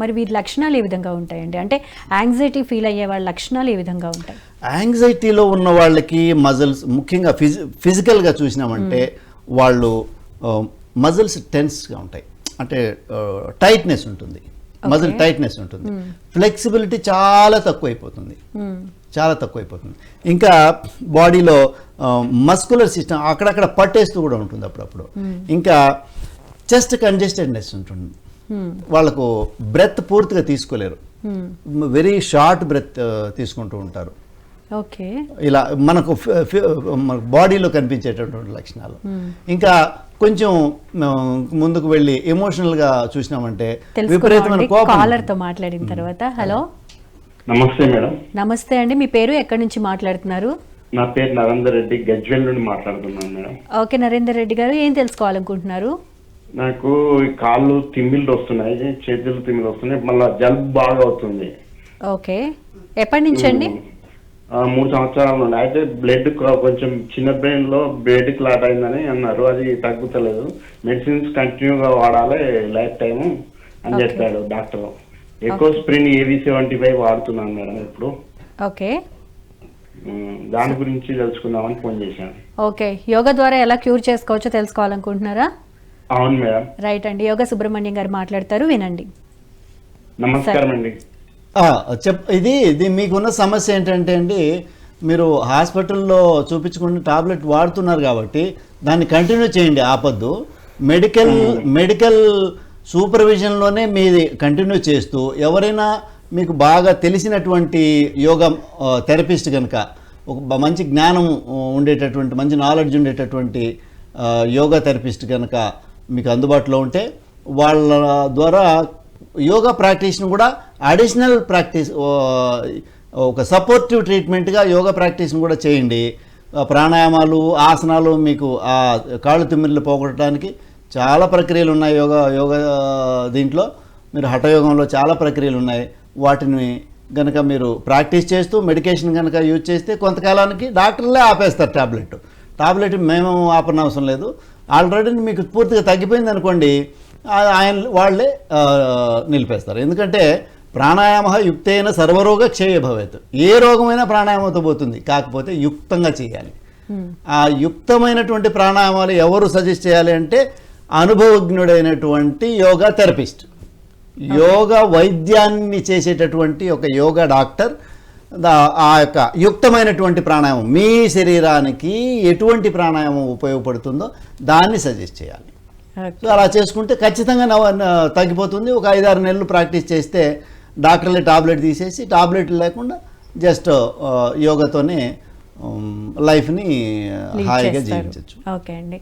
మరి వీరి లక్షణాలు ఏ విధంగా ఉంటాయండి? అంటే యాంగ్జైటీ ఫీల్ అయ్యే వాళ్ళ లక్షణాలు ఏ విధంగా ఉంటాయి? యాంగ్జైటీలో ఉన్న వాళ్ళకి మజిల్స్ ముఖ్యంగా ఫిజి ఫిజికల్గా చూసినామంటే వాళ్ళు మజిల్స్ టెన్స్గా ఉంటాయి. అంటే టైట్నెస్ ఉంటుంది. మజిల్ టైట్నెస్ ఉంటుంది. ఫ్లెక్సిబిలిటీ చాలా తక్కువైపోతుంది. చాలా తక్కువైపోతుంది. ఇంకా బాడీలో మస్కులర్ సిస్టమ్ అక్కడక్కడ పట్టేస్తూ కూడా ఉంటుంది అప్పుడప్పుడు. ఇంకా చెస్ట్ కంజెస్టెడ్నెస్ ఉంటుంది. వాళ్ళకు బ్రెత్ పూర్తిగా తీసుకోలేరు. వెరీ షార్ట్ బ్రెత్ తీసుకుంటూ ఉంటారు. ఓకే. ఇలా మనకు బాడీలో కనిపించేటటువంటి లక్షణాలు. ఇంకా కొంచెం ముందుకు వెళ్ళి ఎమోషనల్గా చూసినామంటే విపరీతమైన కాలర్తో మాట్లాడిన తర్వాత. హలో. నమస్తే మేడం. నమస్తే అండి. మీ పేరు ఎక్కడి నుంచి మాట్లాడుతున్నారు? నా పేరు నరేందర్ రెడ్డి గజ్వెల్ నుండి మాట్లాడుతున్నాను మేడం. ఓకే నరేందర్ రెడ్డి గారు ఏం తెలుసుకోవాలనుకుంటున్నారు? నాకు ఈ కాళ్ళు తిమ్మిళ్ళు వస్తున్నాయి చేతులు తిమ్మిళ్ళు వస్తున్నాయి మళ్ళీ జలుబు బాగా అవుతుంది. ఓకే. ఎప్పటి నుంచి అండి? మూడు సంవత్సరాల నుండి అయితే బ్లడ్ కొంచెం చిన్న బ్రెయిన్లో బ్లడ్ క్లాట్ అయిందని అన్నారు. అది తగ్గుతలేదు. మెడిసిన్స్ కంటిన్యూగా వాడాలి లైఫ్ టైం అని చెప్పాడు డాక్టర్. ఎక్కువ స్ప్రిన్ ఏవి సెవెంటీ ఫైవ్ వాడుతున్నాను మేడం ఇప్పుడు. ఓకే. దాని గురించి తెలుసుకుందామని ఫోన్ చేశాను. ఓకే. యోగా ద్వారా ఎలా క్యూర్ చేసుకోవచ్చో తెలుసుకోవాలనుకుంటున్నారా? అవును మేడం. రైట్ అండి. యోగా సుబ్రహ్మణ్యం గారు మాట్లాడతారు. వినండి. నమస్కారం అండి. ఆ, చెప్ ఇది ఇది మీకున్న సమస్య ఏంటంటే అండి మీరు హాస్పిటల్లో చూపించుకుని టాబ్లెట్ వాడుతున్నారు కాబట్టి దాన్ని కంటిన్యూ చేయండి ఆపద్దు. మెడికల్ మెడికల్ సూపర్విజన్లోనే మీది కంటిన్యూ చేస్తూ ఎవరైనా మీకు బాగా తెలిసినటువంటి యోగా థెరపిస్ట్ కనుక ఒక మంచి జ్ఞానం ఉండేటటువంటి మంచి నాలెడ్జ్ ఉండేటటువంటి యోగా థెరపిస్ట్ కనుక మీకు అందుబాటులో ఉంటే వాళ్ళ ద్వారా యోగా ప్రాక్టీస్ను కూడా అడిషనల్ ప్రాక్టీస్ ఒక సపోర్టివ్ ట్రీట్మెంట్గా యోగా ప్రాక్టీస్ని కూడా చేయండి. ప్రాణాయామాలు ఆసనాలు మీకు ఆ కాళ్ళు తిమ్మిర్లు పోగొట్టడానికి చాలా ప్రక్రియలు ఉన్నాయి యోగా యోగా దీంట్లో. మీరు హఠయోగంలో చాలా ప్రక్రియలు ఉన్నాయి. వాటిని కనుక మీరు ప్రాక్టీస్ చేస్తూ మెడికేషన్ కనుక యూజ్ చేస్తే కొంతకాలానికి డాక్టర్లే ఆపేస్తారు ట్యాబ్లెట్ టాబ్లెట్ మేము ఆపనవసరం లేదు. ఆల్రెడీ మీకు పూర్తిగా తగ్గిపోయింది అనుకోండి ఆయన వాళ్ళే నిలిపేస్తారు. ఎందుకంటే ప్రాణాయామ యుక్తైన సర్వరోగ క్షయ భవేత్. ఏ రోగమైనా ప్రాణాయామంతో పోతుంది. కాకపోతే యుక్తంగా చేయాలి. ఆ యుక్తమైనటువంటి ప్రాణాయామాలు ఎవరు సజెస్ట్ చేయాలి అంటే అనుభవజ్ఞుడైనటువంటి యోగా థెరపిస్ట్. యోగా వైద్యాన్ని చేసేటటువంటి ఒక యోగా డాక్టర్ ఆ యొక్క యుక్తమైనటువంటి ప్రాణాయామం మీ శరీరానికి ఎటువంటి ప్రాణాయామం ఉపయోగపడుతుందో దాన్ని సజెస్ట్ చేయాలి. సో అలా చేసుకుంటే ఖచ్చితంగా నవ తగ్గిపోతుంది. ఒక ఐదారు నెలలు ప్రాక్టీస్ చేస్తే డాక్టర్లే టాబ్లెట్ తీసేసి టాబ్లెట్ లేకుండా జస్ట్ యోగాతోనే లైఫ్ని హాయిగా జీవించవచ్చు ఓకే అండి.